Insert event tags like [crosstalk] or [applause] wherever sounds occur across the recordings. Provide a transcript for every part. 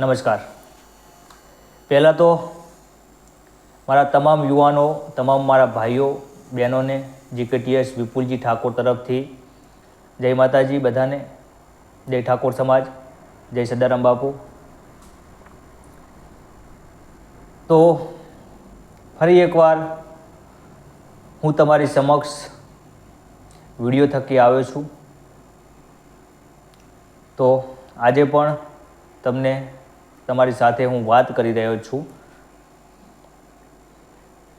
નમસ્કાર. પહેલાં તો મારા તમામ યુવાનો, તમામ મારા ભાઈઓ, બહેનોને, જીકેટીએસ વિપુલજી ઠાકોર તરફથી જય માતાજી બધાને. જય ઠાકોર સમાજ, જય સદારામ બાપુ. તો ફરી એકવાર હું તમારી સમક્ષ વીડિયો થકી આવ્યો છું. તો આજે પણ તમને તમારી સાથે હું વાત કરી રહ્યો છું.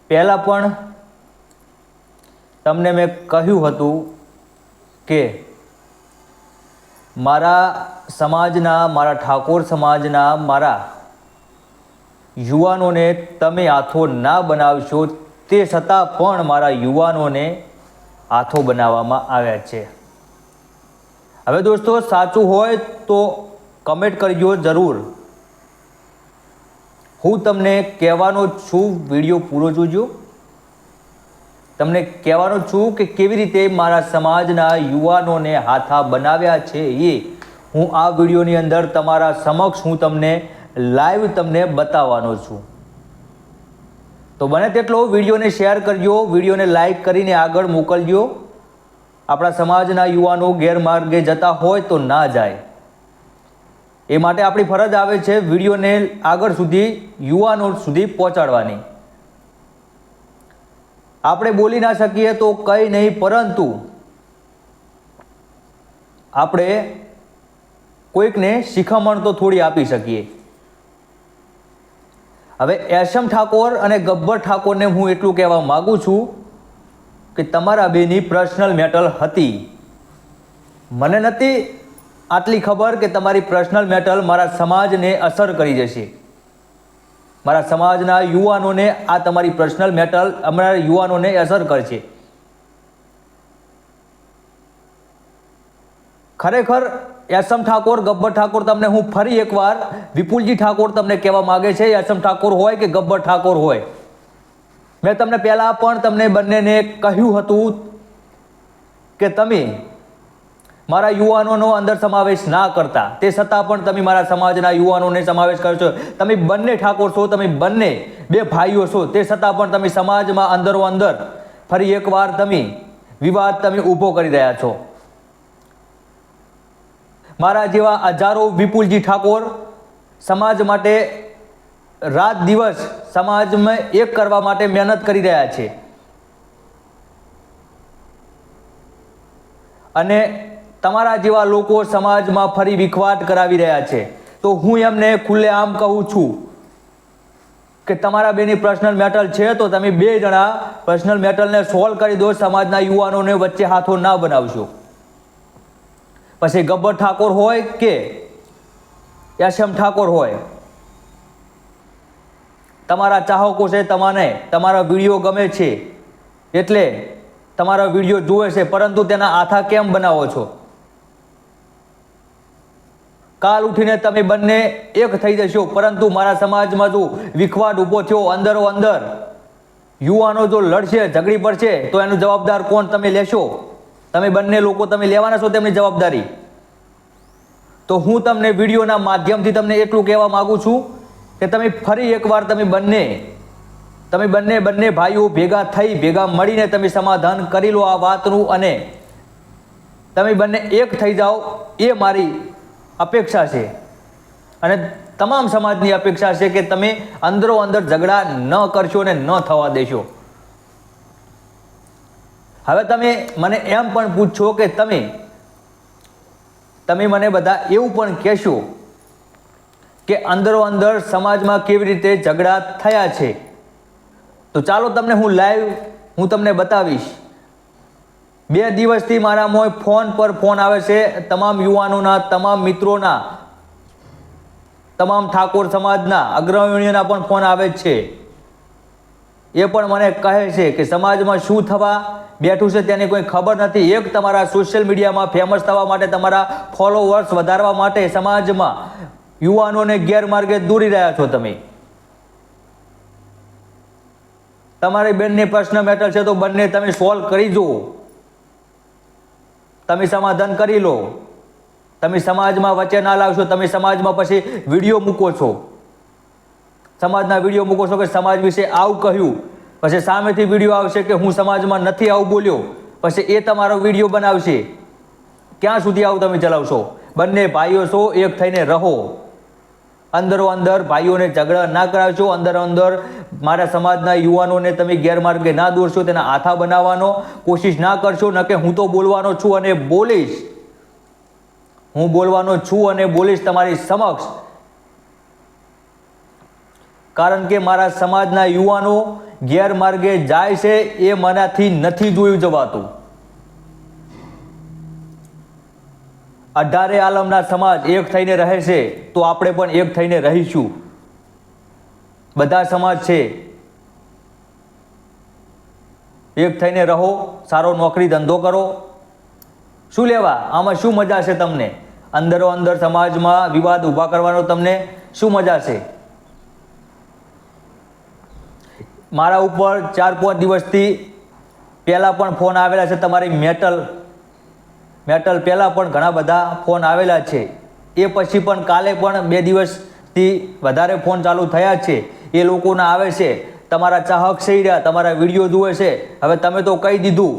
પહેલાં પણ તમને મેં કહ્યું હતું કે મારા સમાજના, મારા ઠાકોર સમાજના, મારા યુવાનોને તમે આથો ના બનાવશો તે છતાં પણ મારા યુવાનોને આથો બનાવવામાં આવ્યા છે. હવે દોસ્તો, સાચું હોય તો કમેન્ટ કરજો જરૂર. હું તમને કહેવાનો છું, વીડિયો પૂરો જોજો. તમને કહેવાનો છું કે કેવી રીતે મારા સમાજના યુવાનોને હાથા બનાવ્યા છે એ હું આ વિડીયોની અંદર તમારા સમક્ષ હું તમને લાઈવ તમને બતાવવાનો છું. તો બને તેટલો વિડીયોને શેર કરજો, વિડીયોને લાઈક કરીને આગળ મોકલજો. આપણા સમાજના યુવાનો ગેરમાર્ગે જતા હોય તો ના જાય. એ માટે આપણી ફરજ આવે છે વિડીયોને આગળ સુધી, યુવાનો સુધી પહોંચાડવાની. આપણે બોલી ના શકીએ તો કંઈ નહીં, પરંતુ આપણે કોઈકને શિખામણ તો થોડી આપી શકીએ. હવે એશમ ઠાકોર અને ગબ્બર ઠાકોરને હું એટલું કહેવા માગું છું કે તમારા બેની પર્સનલ મેટલ હતી. મને નથી આટલી ખબર કે તમારી પર્સનલ મેટલ મારા સમાજને અસર કરી જશે. મારા સમાજના યુવાનોને આ તમારી પર્સનલ મેટલ અમારા યુવાનોને અસર કરશે. ખરેખર એસમ ઠાકોર, ગબ્બર ઠાકોર તમને હું ફરી એકવાર વિપુલજી ઠાકોર તમને કહેવા માગે છે એસમ ઠાકોર હોય કે ગબ્બર ઠાકોર હોય? મેં તમને પહેલાં પણ તમને બંનેને કહ્યું હતું કે તમે મારા યુવાનોનો અંદર સમાવેશ ના કરતા, તે છતાં પણ તમે મારા સમાજના યુવાનોને સમાવેશ કરો છો. તમે બંને ઠાકોર છો, તમે બંને બે ભાઈઓ છો, તે છતાં પણ તમે સમાજમાં અંદરો અંદર ફરી એકવાર તમે વિવાદ તમે ઊભો કરી રહ્યા છો. મારા જેવા હજારો વિપુલજી ઠાકોર સમાજ માટે રાત દિવસ સમાજમાં એક કરવા માટે મહેનત કરી રહ્યા છે. અને તમારા જેવા લોકો સમાજમાં ફરી વિખવાટ કરાવી રહ્યા છે. તો હું એમને ખુલ્લેઆમ કહું છું કે તમારા બેની પર્સનલ મેટલ છે તો તમે બે જણા પર્સનલ મેટલને સોલ્વ કરી દો, સમાજના યુવાનોને વચ્ચે હાથો ના બનાવશો. પછી ગબ્બર ઠાકોર હોય કે યશમ ઠાકોર હોય, તમારા ચાહકો છે તમને, તમારા વીડિયો ગમે છે, એટલે તમારા વીડિયો જુએ છે, પરંતુ તેના આથા કેમ બનાવો છો? કાલ ઉઠીને તમે બંને એક થઈ જશો. પરંતુ મારા સમાજમાં જો વિખવાટ ઊભો થયો અંદરો અંદર, યુવાનો જો લડશે, ઝઘડી પડશે, તો એનું જવાબદાર કોણ તમે લેશો? તમે બંને લોકો તમે લેવાના છો તેમની જવાબદારી. તો હું તમને વિડીયોના માધ્યમથી તમને એટલું કહેવા માગું છું કે તમે ફરી એકવાર તમે બંને તમે બંને બંને ભાઈઓ ભેગા થઈ, ભેગા મળીને તમે સમાધાન કરી લો આ વાતનું અને તમે બંને એક થઈ જાઓ. એ મારી અપેક્ષા છે. અને તમામ સમાજની અપેક્ષા છે કે તમે અંદરો અંદર ઝઘડા ન કરશો અને ન થવા દેશો. હવે તમે મને એમ પણ પૂછશો કે તમે તમે મને બધા એવું પણ કહેશો કે અંદરો અંદર સમાજમાં કેવી રીતે ઝઘડા થયા છે. તો ચાલો તમને હું લાઈવ હું તમને બતાવીશ. બે દિવસથી મારા મોય ફોન પર ફોન આવે છે. તમામ યુવાનોના, તમામ મિત્રોના, તમામ ઠાકોર સમાજના, અગ્રણીઓના પણ ફોન આવે જ છે. એ પણ મને કહે છે કે સમાજમાં શું થવા બેઠું છે તેની કોઈ ખબર નથી. એક તમારા સોશિયલ મીડિયામાં ફેમસ થવા માટે તમારા ફોલોવર્સ વધારવા માટે સમાજમાં યુવાનોને ગેરમાર્ગે દોરી રહ્યા છો તમે. તમારી બેનની પ્રશ્ન મેટર છે તો બંને તમે સોલ્વ કરી જુઓ. તમે સમાધાન કરી લો. તમે સમાજમાં વચ્ચે ના લાવશો, તમે સમાજમાં પછી વીડિયો મૂકો છો. સમાજના વીડિયો મૂકો છો કે સમાજ વિશે આવું કહ્યું. પછી સામેથી વીડિયો આવશે કે હું સમાજમાં નથી આવું બોલ્યો. પછી એ તમારો વીડિયો બનાવશે. ક્યાં સુધી આવું તમે ચલાવશો? બંને ભાઈઓ છો, એક થઈને રહો. અંદરો અંદર ભાઈઓને ઝઘડા ના કરાવશો, અંદર અંદર મારા સમાજના યુવાનોને તમે ગેરમાર્ગે ના દોરશો, તેના આથા બનાવવાનો કોશિશ ના કરશો, ન કે હું તો બોલવાનો છું અને બોલીશ. હું બોલવાનો છું અને બોલીશ તમારી સમક્ષ. કારણ કે મારા સમાજના યુવાનો ગેરમાર્ગે જાય છે, એ મનાથી નથી જોયું જવાતું. અઢારે આલમના સમાજ એક થઈને રહે છે, તો આપણે પણ એક થઈને રહીશું. બધા સમાજ છે. એક થઈને રહો, સારો નોકરી ધંધો કરો. શું લેવા? આમાં શું મજા છે તમને? અંદરો અંદર સમાજમાં વિવાદ ઊભા કરવાનો તમને શું મજા છે? મારા ઉપર ચાર પાંચ દિવસથી પહેલાં પણ ફોન આવેલા છે તમારી મેટલ મેટલ પહેલાં પણ ઘણા બધા ફોન આવેલા છે. એ પછી પણ કાલે પણ બે દિવસથી વધારે ફોન ચાલુ થયા છે. એ લોકોના આવે છે. તમારા ચાહક છે રહ્યા, તમારા વીડિયો જુએ છે. હવે તમે તો કહી દીધું.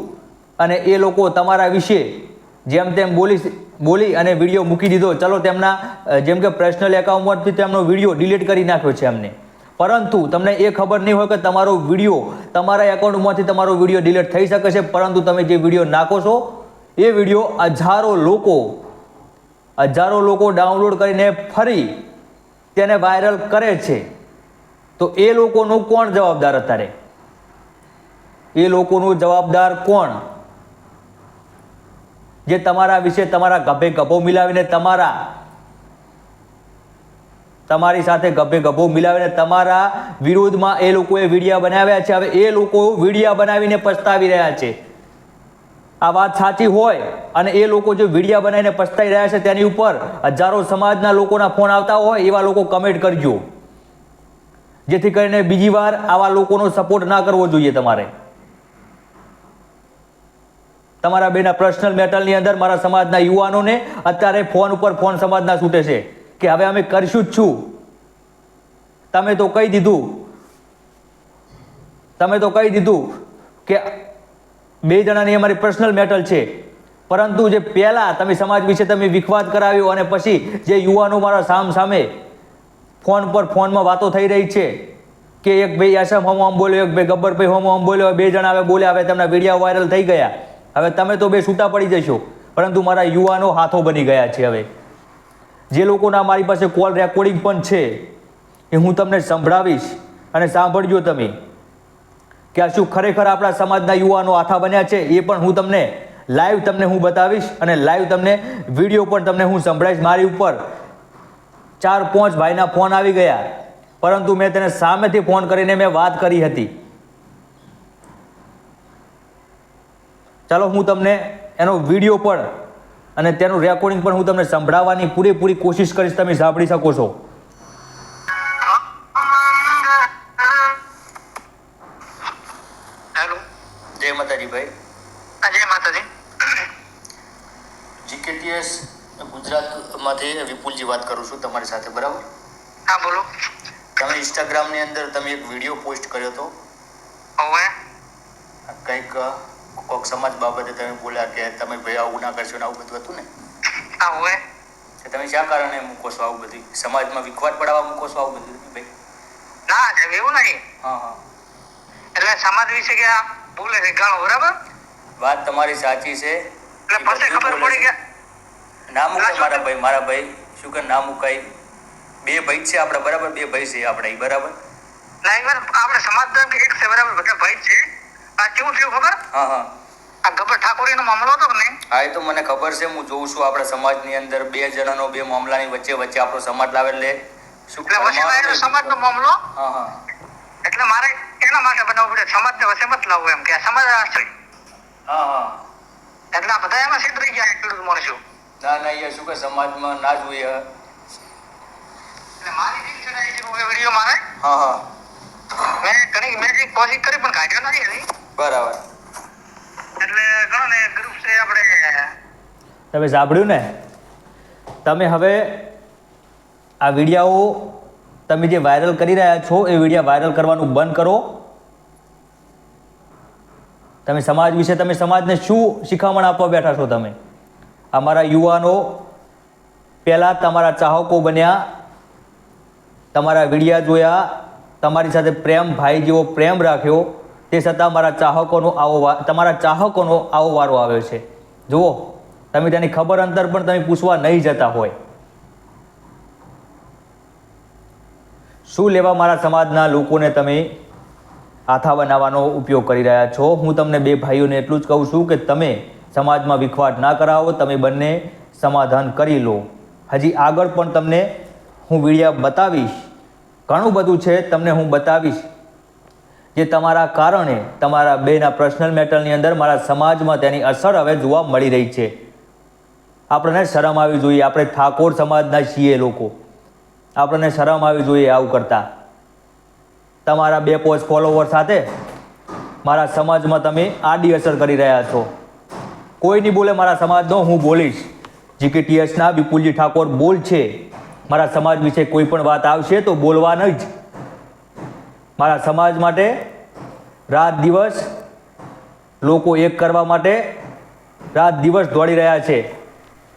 અને એ લોકો તમારા વિશે જેમ તેમ બોલી બોલી અને વીડિયો મૂકી દીધો. ચલો તેમના જેમ કે પર્સનલ એકાઉન્ટમાંથી તેમનો વીડિયો ડિલીટ કરી નાખ્યો છે એમને. પરંતુ તમને એ ખબર નહીં હોય કે તમારો વીડિયો, તમારા એકાઉન્ટમાંથી તમારો વીડિયો ડિલીટ થઈ શકે છે. પરંતુ તમે જે વીડિયો નાખો છો એ વીડિયો હજારો લોકો હજારો લોકો ડાઉનલોડ કરીને ફરી તેને વાયરલ કરે છે. તો એ લોકોનું કોણ જવાબદાર અત્યારે? એ લોકોનું જવાબદાર કોણ? જે તમારા વિશે તમારા ગભે ગભો મિલાવીને તમારા, તમારી સાથે ગભે ગભો મિલાવીને તમારા વિરોધમાં એ લોકોએ વિડીયા બનાવ્યા છે. હવે એ લોકો વિડીયા બનાવીને પછતાવી રહ્યા છે. આ વાત સાચી હોય અને એ લોકો જે વિડીયા બનાવીને પસ્તાઈ રહ્યા છે તેની ઉપર હજારો સમાજના લોકોના ફોન આવતા હોય, એવા લોકો કમેન્ટ કરજો. જેથી કરીને બીજી વાર આવા લોકોનો સપોર્ટ ના કરવો જોઈએ તમારે. તમારા બેના પર્સનલ મેટલની અંદર મારા સમાજના યુવાનોને અત્યારે ફોન ઉપર ફોન સમાજના છૂટે છે કે હવે અમે કરશું જ છું. તમે તો કહી દીધું. તમે તો કહી દીધું કે બે જણાની અમારી પર્સનલ મેટલ છે. પરંતુ જે પહેલાં તમે સમાજ વિશે તમે વિખવાદ કરાવ્યો અને પછી જે યુવાનો મારા સામ સામે ફોન પર ફોનમાં વાતો થઈ રહી છે કે એક ભાઈ આસામ હોમ આમ બોલ્યો, એક ભાઈ ગબ્બરભાઈ હોમ આમ બોલ્યો, બે જણા હવે બોલ્યા, હવે તેમના વીડિયો વાયરલ થઈ ગયા. હવે તમે તો બે છૂટા પડી જશો, પરંતુ મારા યુવાનો હાથો બની ગયા છે હવે. જે લોકોના મારી પાસે કોલ રેકોર્ડિંગ પણ છે, એ હું તમને સંભળાવીશ અને સાંભળજો તમે. કે આ શું ખરેખર આપણા સમાજના યુવાનો આથા બન્યા છે, એ પણ હું તમને લાઈવ તમને હું બતાવીશ અને લાઈવ તમને વીડિયો પણ તમને હું સંભળાવીશ. મારી ઉપર ચાર પાંચ ભાઈના ફોન આવી ગયા, પરંતુ મેં તેને સામેથી ફોન કરીને મેં વાત કરી હતી. ચાલો હું તમને એનો વીડિયો પણ અને તેનું રેકોર્ડિંગ પણ હું તમને સંભળાવવાની પૂરેપૂરી કોશિશ કરીશ, તમે સાંભળી શકો છો. ભાઈ? જય માતાજી. જીકેટીએસ ગુજરાતમાંથી વિપુલજી વાત કરું છું તમારી સાથે બરાબર? હા બોલો. તમે ઇન્સ્ટાગ્રામની અંદર તમે એક વીડિયો પોસ્ટ કર્યો હતો? હવે. કંઈક કોઈક સમાજ બાબતે તમે બોલ્યા કે તમે ભાઈ આવું ના કરશો ને આવું બધું હતું ને? હા હવે. તમે શા કારણે મૂકો છો આવું બધું? સમાજમાં વિખવાદ પડાવવા મૂકો છો આવું બધું ભાઈ? ના એવું નહીં. હા હા. એટલે સમાજ વિશે કે બોલે છે ગાળો બરાબર? વાત તમારી સાચી છે. એટલે પછી ખબર પડી કે નામ ના, મારા ભાઈ મારા ભાઈ. શું કે નામ મુકાય? બે ભાઈ છે આપણે બરાબર? બે ભાઈ છે આપણે બરાબર? ના ઈવન આપણે સમાધાન કે એક છે બરાબર? બધા ભાઈ છે. આ કેવું થયું ખબર? હા હા. આ ગબ્બર ઠાકોરીનો મામલો હતો ને હા એ તો મને ખબર છે. હું જોઉં છું આપણા સમાજની અંદર બે જણાનો બે મામલાની વચ્ચે વચ્ચે આપણો સમાજ લાવે એટલે શું સમાજનો મામલો? હા હા. એના માટે બનાવવું પડે લાવવું એમ કે સમાજ આશ્રય હા હા. એટલે આ બધા એમાં છેતરી ગયા ખેડૂત માણસો ના ના એ શું કે સમાજમાં ના જોઈએ એટલે મારી રીત છે ને એ વીડિયો મારે હા હા. મેં ઘણી મેં કંઈક કોશિશ કરી પણ કાઢ્યો નથી એની. બરાબર. એટલે ઘણો ને ગ્રુપ છે આપણે. તમે સાંભળ્યું ને? તમે હવે આ વિડીયાઓ તમે જે વાયરલ કરી રહ્યા છો એ વિડીયા વાયરલ કરવાનું બંધ કરો. તમે સમાજ વિશે તમે સમાજને શું શિખામણ આપવા બેઠા છો તમે? અમારા યુવાનો પહેલાં તમારા ચાહકો બન્યા, તમારા વિડીયા જોયા, તમારી સાથે પ્રેમ, ભાઈ જેવો પ્રેમ રાખ્યો, તે છતાં મારા ચાહકોનો આવો તમારા ચાહકોનો આવો વારો આવ્યો છે. જુઓ, તમે તેની ખબર અંતર પણ તમે પૂછવા નહીં જતા હોય. શું લેવા મારા સમાજના લોકોને તમે આથા બનાવવાનો ઉપયોગ કરી રહ્યા છો. હું તમને બે ભાઈઓને એટલું જ કહું છું કે તમે સમાજમાં વિખવાટ ના કરાવો, તમે બંને સમાધાન કરી લો. હજી આગળ પણ તમને હું વિડીયા બતાવીશ. ઘણું બધું છે તમને હું બતાવીશ જે તમારા કારણે તમારા બેના પર્સનલ મેટરની અંદર મારા સમાજમાં તેની અસર હવે જોવા મળી રહી છે. આપણને શરમ આવી જોઈએ. આપણે ઠાકોર સમાજના છીએ લોકો. આપણને શરમ આવી જોઈએ આવું કરતા. તમારા બે પોસ્ટ ફોલોવર સાથે મારા સમાજમાં તમે આડી અસર કરી રહ્યા છો. કોઈ નહીં બોલે મારા સમાજનો હું બોલીશ. જીકેટીએસના વિપુલજી ઠાકોર બોલ છે. મારા સમાજ વિશે કોઈ પણ વાત આવશે તો બોલવાનું જ. મારા સમાજ માટે રાત દિવસ લોકો એક કરવા માટે રાત દિવસ દોડી રહ્યા છે.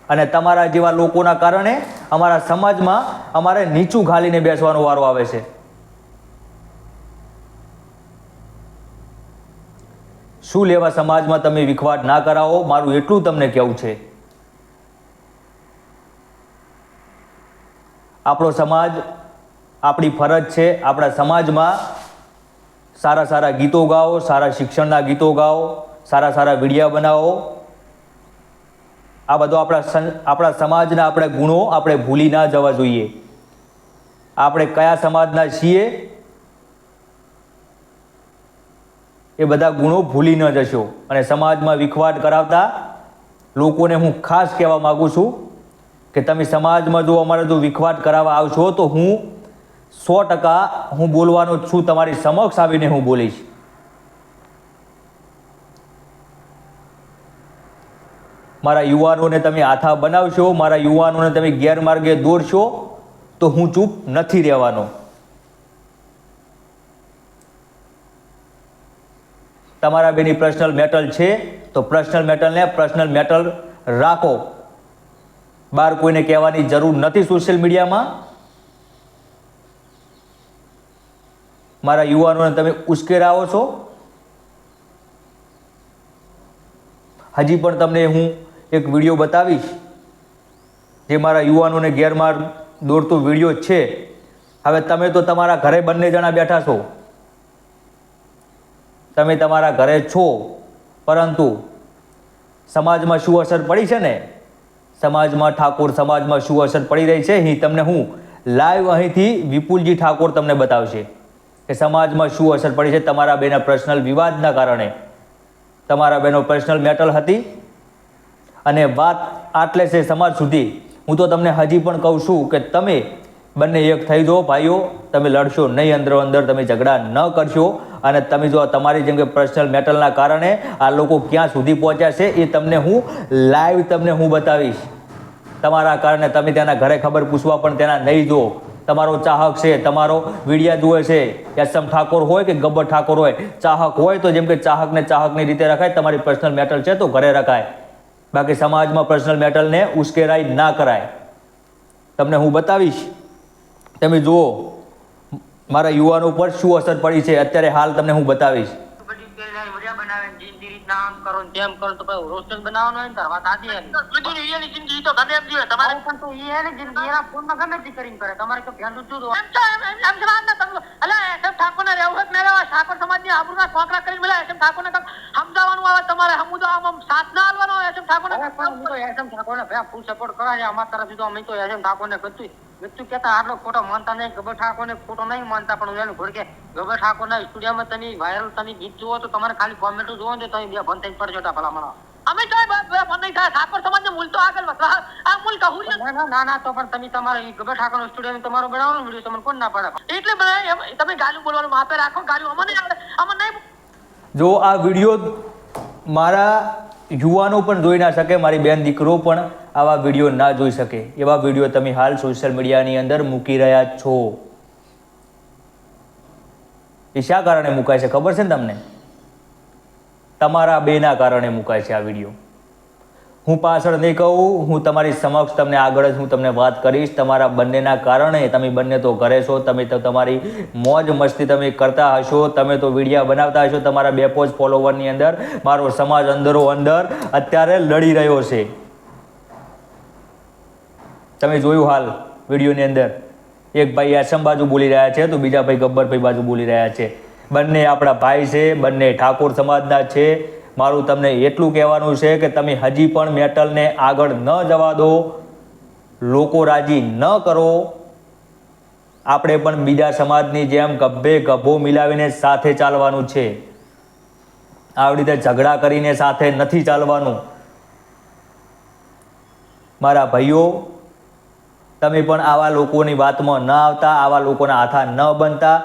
અને તમારા જેવા લોકોના કારણે અમારા સમાજમાં અમારે નીચું ઘાલીને બેસવાનો વારો આવે છે. શું લેવા સમાજમાં તમે વિખવાટ ના કરાવો? મારું એટલું તમને કહેવું છે. આપણો સમાજ, આપણી ફરજ છે, આપણા સમાજમાં સારા સારા ગીતો ગાઓ, સારા શિક્ષણના ગીતો ગાઓ, સારા સારા વિડીયા બનાવો. આ બધો આપણા આપણા સમાજના આપણે ગુણો આપણે ભૂલી ના જવા જોઈએ. આપણે કયા સમાજના છીએ? એ બધા ગુણો ભૂલી ન જશો. અને સમાજમાં વિખવાટ કરાવતા લોકોને હું ખાસ કહેવા માગું છું કે તમે સમાજમાં જો અમારે જો વિખવાટ કરાવવા આવશો તો હું સો ટકા હું બોલવાનો છું, તમારી સમક્ષ આવીને હું બોલીશ. મારા યુવાનોને તમે આથા બનાવશો, મારા યુવાનોને તમે ગેરમાર્ગે દોરશો તો હું ચૂપ નથી રહેવાનો. તમારા બેની પર્સનલ મેટલ છે, તો પર્સનલ મેટલને પર્સનલ મેટલ રાખો. બહાર કોઈને કહેવાની જરૂર નથી સોશિયલ મીડિયામાં મારા યુવાનોને તમે ઉશ્કેરાવો છો. હજી પણ તમને હું એક વીડિયો બતાવીશ, જે મારા યુવાનોને ગેરમાર્ગ દોરતો વીડિયો છે. હવે તમે તો તમારા ઘરે બંને જણા બેઠા છો. તમે તમારા ઘરે છો, પરંતુ સમાજમાં શું અસર પડી છે ને? સમાજમાં ઠાકોર સમાજમાં શું અસર પડી રહી છે? અહીં તમને હું લાઈવ અહીંથી વિપુલજી ઠાકોર તમને બતાવશે કે સમાજમાં શું અસર પડી છે તમારા બેના પર્સનલ વિવાદના કારણે. તમારા બેનો પર્સનલ મેટલ હતી. અને વાત આટલે છે સમાજ સુધી. હું તો તમને હજી પણ કહું છું કે તમે બંને એક થઈ જાઓ ભાઈઓ, તમે લડશો નહીં અંદર અંદર, તમે ઝઘડા ન કરશો. અને તમે જો તમારી જેમ કે પર્સનલ મેટલના કારણે આ લોકો ક્યાં સુધી પહોંચ્યા છે, એ તમને હું લાઈવ તમને હું બતાવીશ. તમારા કારણે તમે તેના ઘરે ખબર પૂછવા પણ તેના નહીં જુઓ તમારો ચાહક છે, તમારો વિડિયા જુએ છે. એસએમ ઠાકોર હોય કે ગબ્બર ઠાકોર હોય, ચાહક હોય તો જેમ કે ચાહકને ચાહકની રીતે રખાય, તમારી પર્સનલ મેટલ છે તો ઘરે રખાય. બાકી સમાજમાં પર્સનલ મેટલને ઉશ્કેરાઈ ના કરાય. તમને હું બતાવીશ. તમે જુઓ મારા યુવાનો પર શું અસર પડી છે અત્યારે હાલ તમને હું બતાવીશ. આમ કરો ને તો ભાઈ રોસ્ટર બનાવવાનો હોય ને તાર વાત છે બીજું એની જિંદગી તો ગમે એમ જીવે તમારે પણ તો ઈયાની જિંદગી એના ફોનમાં ગમે તે કરીને કરે. તમારે તો ધ્યાન દૂધ દો એમ તો એમ એમ એમ ના તમે અલા એસએમ ઠાકોર ના રહેવું મેં રહેવા ઠાકોર સમાજની આબરૂના છોકરા કરીને બોલા એસએમ ઠાકોર ને સમજાવવાનું આવે તમારે હમું તો આમ આમ સાથ ના આલવાનો એસએમ ઠાકોર ને પણ હું તો એસએમ ઠાકોરને ભાઈ ફૂલ સપોર્ટ કરાય છે અમારા તરફથી તો અમે તો એસએમ ઠાકોરને કરતું મૃત્યુ કેતા આટલો ખોટો માનતા નહીં ગબર ઠાકોરને ખોટો નહીં માનતા. પણ એને ઘોડકે ગબર ઠાકોર ના સ્ટુડિયો માં તમે વાયરલ તમે ગીત જુઓ તો તમારે ખાલી કોમેન્ટ જોવો ને તો તમે બે બંધ થઈ પડજો તા ભલા અમે તો નહીં થાય ઠાકોર સમાજ ને મૂલ તો આગળ વધવા આ મૂલ કહું ના ના ના ના તો પણ તમે તમારો ગબર ઠાકોર નો સ્ટુડિયો તમારો બનાવવાનો વીડિયો તમને કોણ ના પાડે? એટલે બધા તમે ગાલું બોલવાનું માપે રાખો ગાલું અમને અમને નહીં જો આ વીડિયો મારા યુવાનો પણ જોઈ ના શકે મારી બેન દીકરો પણ આવા વીડિયો ના જોઈ શકે. એવા વીડિયો તમે હાલ સોશિયલ મીડિયાની અંદર મૂકી રહ્યા છો. એ શા કારણે મુકાય છે? ખબર છે ને તમને? તમારા બેના કારણે મુકાય છે આ વીડિયો. હું પાછળ નહીં કહું, હું તમારી સમક્ષ તમને આગળ જ હું તમને વાત કરીશ. તમારા બંનેના કારણે તમે બંને તો ઘરે છો, તમે તો તમારી મોજ મસ્તી તમે કરતા હશો, તમે તો વિડીયા બનાવતા હશો તમારા બે પોજ ફોલોવરની અંદર, મારો સમાજ અંદરો અંદર અત્યારે લડી રહ્યો છે. તમે જોયું હાલ વિડીયોની અંદર. એક ભાઈ આસમ બાજુ બોલી રહ્યા છે, તો બીજા ભાઈ ગબ્બરભાઈ બાજુ બોલી રહ્યા છે. બંને આપણા ભાઈ છે, બંને ઠાકોર સમાજના છે. મારું તમને એટલું કહેવાનું છે કે તમે હજી પણ મેટલને આગળ ન જવા દો. લોકો રાજી ન કરો. આપણે પણ બીજા સમાજની જેમ ગભે ગભો મિલાવીને સાથે ચાલવાનું છે. આવી રીતે ઝઘડા કરીને સાથે નથી ચાલવાનું. મારા ભાઈઓ, તમે પણ આવા લોકોની વાતમાં ન આવતા, આવા લોકોના હાથા ન બનતા.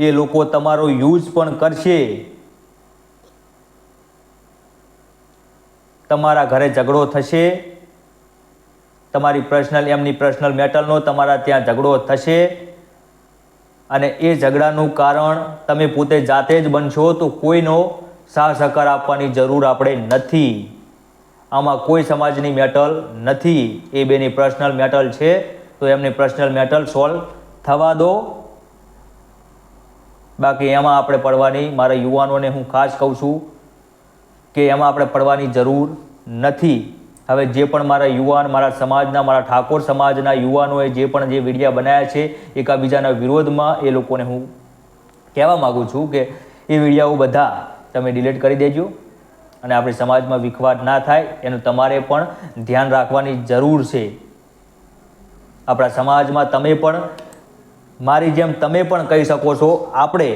એ લોકો તમારો યુઝ પણ કરશે. તમારા ઘરે ઝઘડો થશે. તમારી પર્સનલ એમની પર્સનલ મેટલનો તમારા ત્યાં ઝઘડો થશે. અને એ ઝઘડાનું કારણ તમે પોતે જાતે જ બનશો તો કોઈનો સાહ સહકાર આપવાની જરૂર આપણે નથી. આમાં કોઈ સમાજની મેટલ નથી. એ બેની પર્સનલ મેટલ છે. તો એમની પર્સનલ મેટલ સોલ્વ થવા દો. બાકી એમાં આપણે પડવાની, મારા યુવાનોને હું ખાસ કહું છું કે એમાં આપણે પડવાની જરૂર નથી. હવે જે પણ મારા યુવાન, મારા સમાજના, મારા ઠાકોર સમાજના યુવાનોએ જે પણ જે વિડીયા બનાવ્યા છે, એકાબીજાના વિરોધમાં એ લોકોને હું કહેવા માગું છું કે એ વિડીયાઓ બધા તમે ડિલીટ કરી દેજો અને આપણી સમાજમાં વિખવાટ ના થાય, એનું તમારે પણ ધ્યાન રાખવાની જરૂર છે. આપણા સમાજમાં તમે પણ મારી જેમ તમે પણ કહી શકો છો, આપણે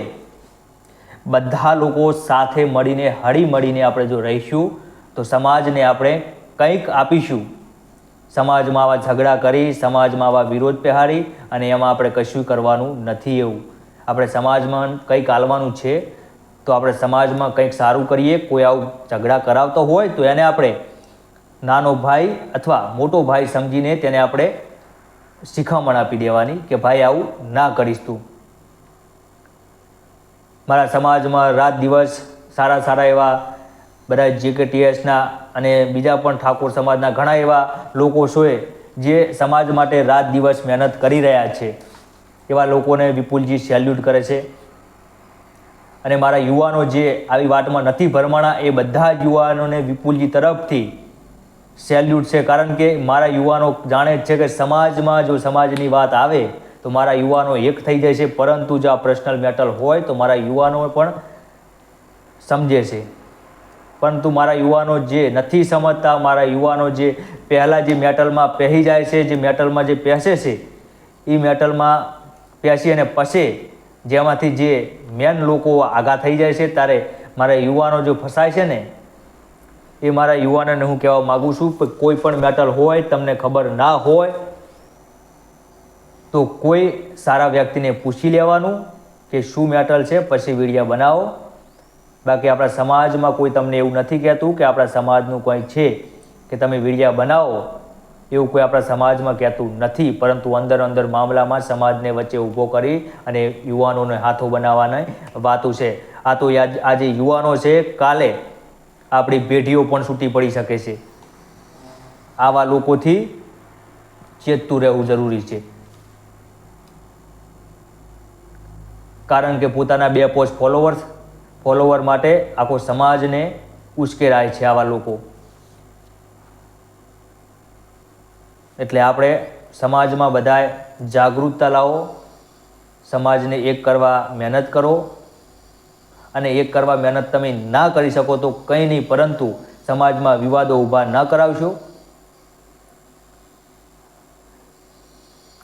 બધા લોકો સાથે મળીને હળી મળીને આપણે જો રહીશું, તો સમાજને આપણે કંઈક આપીશું. સમાજમાં આવા ઝઘડા કરી, સમાજમાં આવા વિરોધ પહેરી અને એમાં આપણે કશું કરવાનું નથી એવું. આપણે સમાજમાં કંઈક આલવાનું છે, તો આપણે સમાજમાં કંઈક સારું કરીએ, કોઈ આવું ઝઘડા કરાવતો હોય, તો એને આપણે નાનો ભાઈ અથવા મોટો ભાઈ સમજીને તેને આપણે શિખામણ આપી દેવાની કે ભાઈ, આવું ના કરીશ તું. મારા સમાજમાં રાત દિવસ સારા સારા એવા બધા જીકેટીએસના અને બીજા પણ ઠાકોર સમાજના ઘણા એવા લોકો છે, જે સમાજ માટે રાત દિવસ મહેનત કરી રહ્યા છે. એવા લોકોને વિપુલજી સેલ્યુટ કરે છે. અને મારા યુવાનો જે આવી વાતમાં નથી ભરમાણા, એ બધા જ યુવાનોને વિપુલજી તરફથી સેલ્યુટ છે. કારણ કે મારા યુવાનો જાણે જ છે કે સમાજમાં જો સમાજની વાત આવે, તો મારા યુવાનો એક થઈ જાય છે. પરંતુ જો આ પર્સનલ મેટલ હોય, તો મારા યુવાનો પણ સમજે છે. પરંતુ મારા યુવાનો જે નથી સમજતા, મારા યુવાનો જે પહેલાં જે મેટલમાં પહેરી જાય છે, જે મેટલમાં જે પહેસે છે એ મેટલમાં પહેસી અને પસે. જેમાંથી જે મેન લોકો આઘા થઈ જાય છે, ત્યારે મારા યુવાનો જો ફસાય છે ને એ મારા યુવાનોને હું કહેવા માગું છું કે કોઈ પણ મેટલ હોય, તમને ખબર ના હોય, તો કોઈ સારા વ્યક્તિને પૂછી લેવાનું કે શું મેટલ છે, પછી વિડીયા બનાવો. બાકી આપણા સમાજમાં કોઈ તમને એવું નથી કહેતું કે આપણા સમાજનું કોઈ છે કે તમે વિડીયા બનાવો. એવું કોઈ આપણા સમાજમાં કહેતું નથી, પરંતુ અંદર અંદર મામલામાં સમાજને વચ્ચે ઊભો કરી અને યુવાનોને હાથો બનાવવાની વાતો છે. આ તો આજે યુવાનો છે, કાલે આપણી પેઢીઓ પણ છૂટી પડી શકે છે. આવા લોકોથી ચેતતું રહેવું જરૂરી છે. કારણ કે પોતાના બે પોસ્ટ ફોલોવર્સ ફોલોવર માટે આખો સમાજને ઉશ્કેરાય છે આવા લોકો. એટલે આપણે સમાજમાં બધાએ જાગૃતતા લાવો, સમાજને એક કરવા મહેનત કરો અને એક કરવા મહેનત તમે ના કરી શકો તો કંઈ નહીં, પરંતુ સમાજમાં વિવાદો ઊભા ન કરાવશો.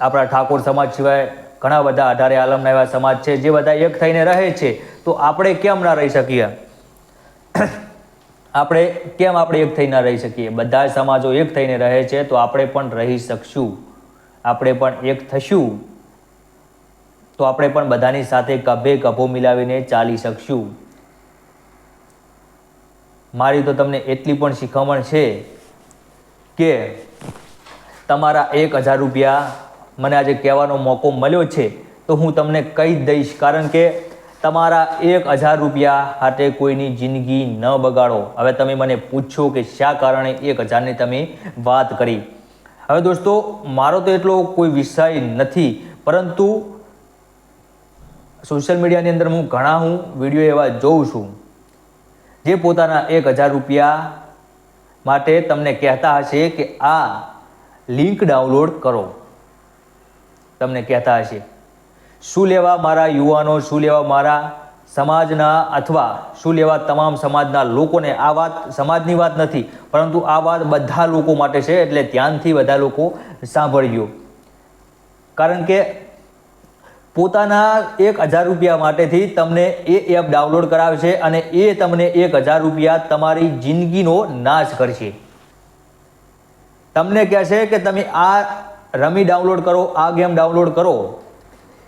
આપણા ઠાકોર સમાજ સિવાય ઘણા બધા અઢારે આલમના એવા સમાજ છે જે બધા એક થઈને રહે છે. તો આપણે કેમ ના રહી શકીએ? [coughs] આપણે કેમ આપણે એક થઈને રહી શકીએ? બધા સમાજો એક થઈને રહે છે તો આપણે પણ રહી શકશું. આપણે પણ એક થશું. તો આપણે પણ બધાની સાથે કભે કભો મિલાવીને ચાલી શકશું. મારી તો તમને એટલી પણ શીખવણ છે કે તમારા એક હજાર રૂપિયા મને આજે કહેવાનો મોકો મળ્યો છે તો હું તમને કહી દઈશ. કારણ કે તમારા એક હજાર રૂપિયા હાટે કોઈની જિંદગી ન બગાડો. હવે તમે મને પૂછો કે શા કારણે એક હજારની તમે વાત કરી. હવે દોસ્તો, મારો તો એટલો કોઈ વિષય નથી, પરંતુ સોશિયલ મીડિયાની અંદર હું ઘણા હું વીડિયો એવા જોઉં છું, જે પોતાના એક હજાર રૂપિયા માટે તમને કહેતા હશે કે આ લિંક ડાઉનલોડ કરો. તમને કહેતા હશે, શું લેવા મારા યુવાનો, શું લેવા મારા સમાજના અથવા શું લેવા તમામ સમાજના લોકોને આ વાત, સમાજની વાત નથી, પરંતુ આ વાત બધા લોકો માટે છે, એટલે ધ્યાનથી બધા લોકો સાંભળ્યો કારણ કે પોતાના એક હજાર રૂપિયા માટેથી તમને એ એપ ડાઉનલોડ કરાવે છે અને એ તમને એક હજાર રૂપિયા તમારી જિંદગીનો નાશ કરશે. તમને કહેશે કે તમે આ રમી ડાઉનલોડ કરો, આ ગેમ ડાઉનલોડ કરો.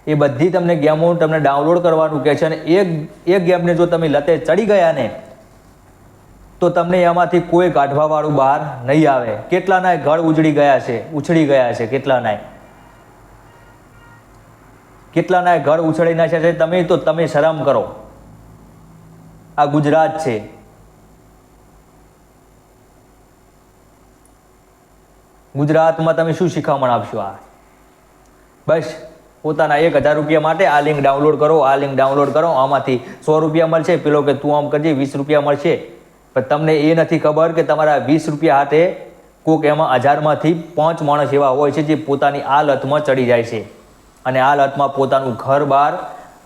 એ બધી તમને ગેમો તમને ડાઉનલોડ કરવાનું કહે છે અને એક એક ગેમને જો તમે લતે ચડી ગયા ને, તો તમને એમાંથી કોઈ કાઢવાવાળું બહાર નહીં આવે. કેટલાના ઘર ઉજળી ગયા છે, ઉછળી ગયા છે કેટલાના કેટલાના ઘર ઉછળી નાખ્યા છે તમે તો તમે શરમ કરો. આ ગુજરાત છે. ગુજરાતમાં તમે શું શીખવામાં આપશો આ? બસ, પોતાના એક હજાર રૂપિયા માટે આ લિંક ડાઉનલોડ કરો, આ લિંક ડાઉનલોડ કરો, આમાંથી સો રૂપિયા મળશે. પેલો કે તું આમ કરજે, વીસ રૂપિયા મળશે. પણ તમને એ નથી ખબર કે તમારા વીસ રૂપિયા હાથે કોક એમાં હજારમાંથી પાંચ માણસ એવા હોય છે જે પોતાની આ લતમાં ચડી જાય છે. અને આ લતમાં પોતાનું ઘર બહાર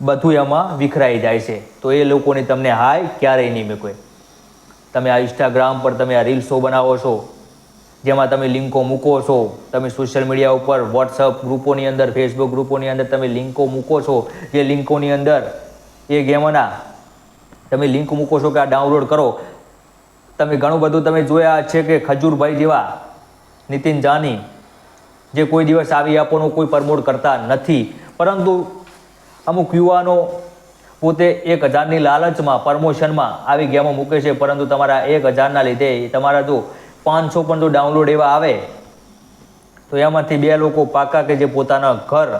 બધું એમાં વિખરાઈ જાય છે. તો એ લોકોને તમને હાય ક્યારેય નહીં મૂકે. તમે આ ઇન્સ્ટાગ્રામ પર તમે આ રીલ્સો બનાવો છો, જેમાં તમે લિંકો મૂકો છો, તમે સોશિયલ મીડિયા ઉપર વોટ્સઅપ ગ્રુપોની અંદર ફેસબુક ગ્રુપોની અંદર તમે લિંકો મૂકો છો, જે લિંકોની અંદર એ ગેમના તમે લિંક મૂકો છો કે આ ડાઉનલોડ કરો. તમે ઘણું બધું તમે જોયા છે કે ખજૂરભાઈ જેવા, નીતિન જાની જે કોઈ દિવસ આવી એપોનું કોઈ પ્રમોટ કરતા નથી. પરંતુ અમુક યુવાનો પોતે એક હજારની લાલચમાં, પ્રમોશનમાં આવી ગેમો મૂકે છે. પરંતુ તમારા એક હજારના લીધે તમારા જો પાંચસો પણ જો ડાઉનલોડ એવા આવે, તો એમાંથી બે લોકો પાકા કે જે પોતાના ઘર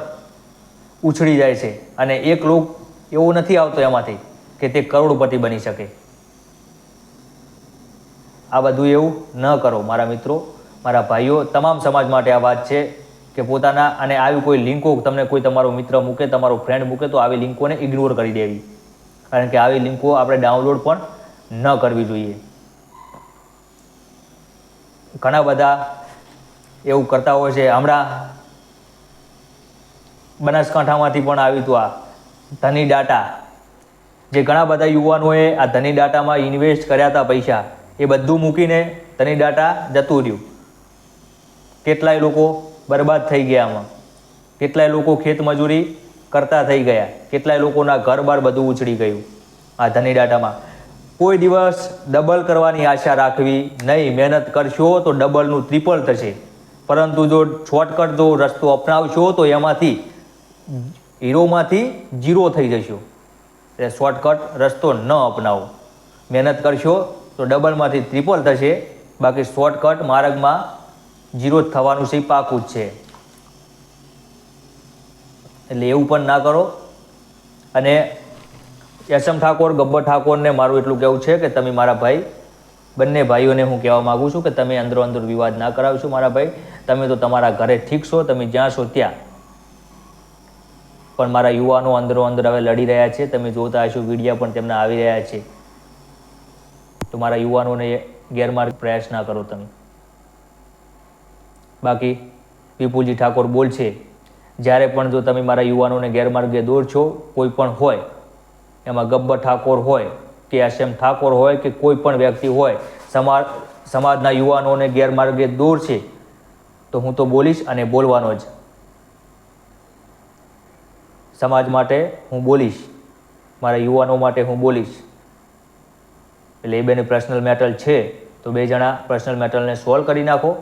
ઉછળી જાય છે. અને એક લોક એવો નથી આવતો એમાંથી કે તે કરોડપતિ બની શકે. આ બધું એવું ન કરો મારા મિત્રો. મારા ભાઈઓ, તમામ સમાજ માટે આ વાત છે કે પોતાના અને આવી કોઈ લિંકો તમને કોઈ તમારો મિત્ર મૂકે, તમારો ફ્રેન્ડ મૂકે, તો આવી લિંકોને ઇગ્નોર કરી દેવી. કારણ કે આવી લિંકો આપણે ડાઉનલોડ પણ ન કરવી જોઈએ. ઘણા બધા એવું કરતા હોય છે. હમણાં બનાસકાંઠામાંથી પણ આવ્યું હતું આ ધની ડાટા. જે ઘણા બધા યુવાનોએ આ ધની ડાટામાં ઇન્વેસ્ટ કર્યા હતા પૈસા. એ બધું મૂકીને ધની ડાટા જતું રહ્યું. કેટલાય લોકો બરબાદ થઈ ગયા આમાં. કેટલાય લોકો ખેતમજૂરી કરતા થઈ ગયા. કેટલાય લોકોના ઘર બાર બધું ઉછળી ગયું આ ધની ડાટામાં કોઈ દિવસ ડબલ કરવાની આશા રાખવી નહીં. મહેનત કરશો તો ડબલનું ટ્રિપલ થશે. પરંતુ જો શોર્ટકટ જો રસ્તો અપનાવશો તો એમાંથી હીરોમાંથી જીરો થઈ જશો. એટલે શોર્ટકટ રસ્તો ન અપનાવો. મહેનત કરશો તો ડબલમાંથી ત્રિપલ થશે. બાકી શોર્ટકટ માર્ગમાં જીરો થવાનું છે, એ પાકું જ છે. એટલે એવું પણ ના કરો. અને યશમ ઠાકોર, ગબ્બર ઠાકોરને મારું એટલું કહેવું છે કે તમે મારા ભાઈ, બંને ભાઈઓને હું કહેવા માગું છું કે તમે અંદરો અંદર વિવાદ ના કરાવશો મારા ભાઈ. તમે તો તમારા ઘરે ઠીક છો, તમે જ્યાં છો ત્યાં. પણ મારા યુવાનો અંદરો અંદર હવે લડી રહ્યા છે, તમે જોતા હશો વિડીયા પણ તેમના આવી રહ્યા છે. તો મારા યુવાનોને ગેરમાર્ગ પ્રયાસ ના કરો તમે. બાકી વિપુલજી ઠાકોર બોલ છે જ્યારે પણ જો તમે મારા યુવાનોને ગેરમાર્ગે દોરશો કોઈ પણ હોય, એમાં ગબ્બર ઠાકોર હોય કે આશ્યમ ઠાકોર હોય કે કોઈ પણ વ્યક્તિ હોય, સમાજ, સમાજના યુવાનોને ગેરમાર્ગે દોરશે તો હું તો બોલીશ અને બોલવાનો જ. સમાજ માટે હું બોલીશ, મારા યુવાનો માટે હું બોલીશ. એટલે એ બેની પર્સનલ મેટર છે, તો બે જણા પર્સનલ મેટરને સોલ્વ કરી નાખો.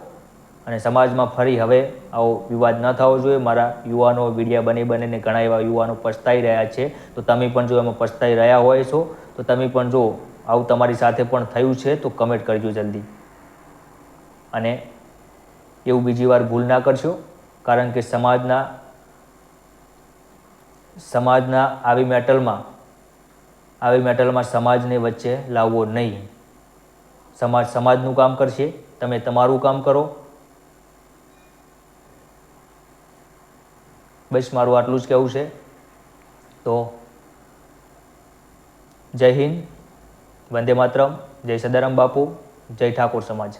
અને સમાજમાં ફરી હવે આવો વિવાદ ન થવો જોઈએ. મારા યુવાનો વિડીયા બની બનીને ઘણા એવા યુવાનો પછતાઈ રહ્યા છે. તો તમે પણ જો એમાં પછતાઈ રહ્યા હોય છો, તો તમે પણ જો આવું તમારી સાથે પણ થયું છે, તો કમેન્ટ કરજો જલ્દી. અને એવું બીજી વાર ભૂલ ના કરશો, કારણ કે સમાજના સમાજના આવી મેટલમાં આવી મેટલમાં સમાજને વચ્ચે લાવવો નહીં. સમાજ, સમાજનું કામ કરશે, તમે તમારું કામ કરો બસ મારું આટલું જ કહેવું છે. તો જય હિન્દ, વંદે માતરમ, જય સદારામ બાપુ, જય ઠાકોર સમાજ.